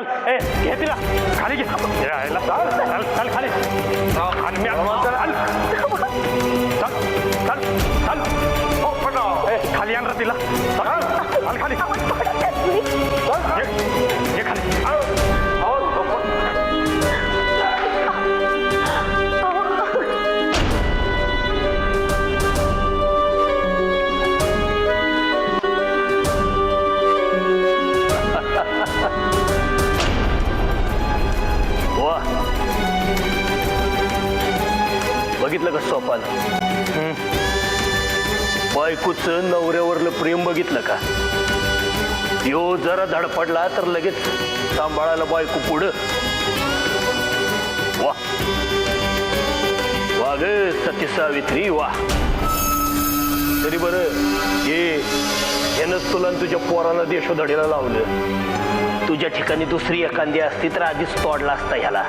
चल. ए घे तिला. खाली घे. यायला चल चल चल खाली. आणि मी चल चल. चल चल हो पण ए खाली आण तिला. बघितलं का सोपान बायकोच नवऱ्यावरलं प्रेम बघितलं का? यो जरा धडपडला तर लगेच सांभाळायला बायको पुढं. वा. वा ग सती सावित्री वा. तरी बरं हे यानंच तुला तुझ्या पोराला देशोधडीला लावलं. तुझ्या ठिकाणी दुसरी एखादी असती तर आधीच तोडला असता ह्याला.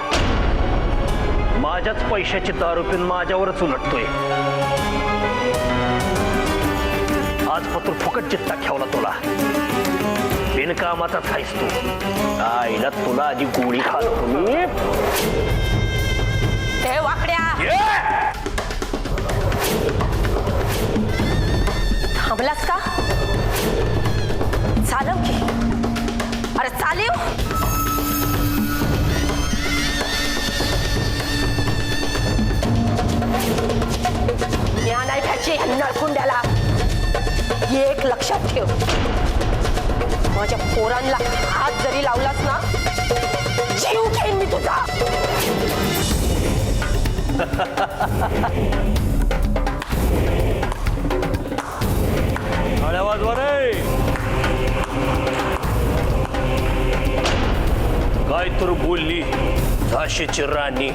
माझ्याच पैशाची दारू पिऊन माझ्यावरच उलटतोय. आज पत्र फुकट चित्ता ठेवला तुला. बिनकामाचाच आहेस तू. आईला तुला आधी गोळी खालो मी वाकड्या. थांबलास का? चालव की. अरे चालीव. ठेव. माझ्या पोरांना हात जरी लावलास ना जीव घेईन मी तुझा. काय तर बोलली झाशीची राणी.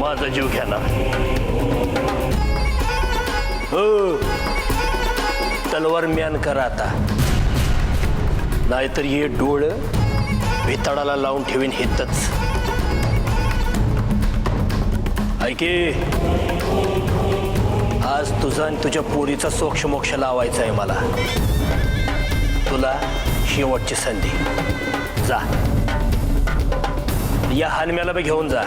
माझा जीव घेणार. हो. तलवार म्यान करा आता. नाहीतर हे डोळ भिताडाला लावून ठेवीन हितच. ऐके आज तुझा आणि तुझ्या पोरीचा सोक्षमोक्ष लावायचा आहे मला. तुला शेवटची संधी. जा. या हानम्याला बी घेऊन जा.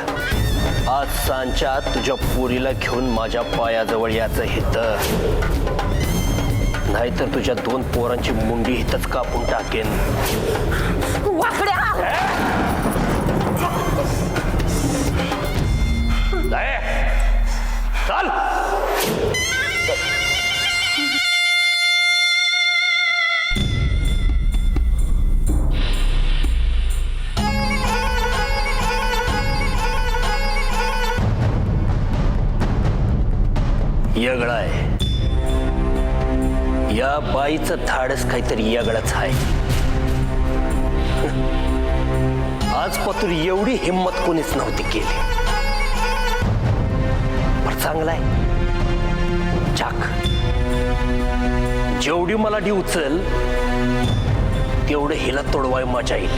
आज सांच्या आत तुझ्या पोरीला घेऊन माझ्या पायाजवळ याचं हित. नाहीतर तुझ्या दोन पोरांची मुंडी हितच कापून टाकेन. वाकड्या. चाल. यगळा आहे. या बाईचं धाडस काहीतरी यागळाच आहे. आज एवढी हिंमत कोणीच नव्हती केली. चांगलाय चाक. जेवढी मला डी उचल तेवढं हिला तोडवाय मजा येईल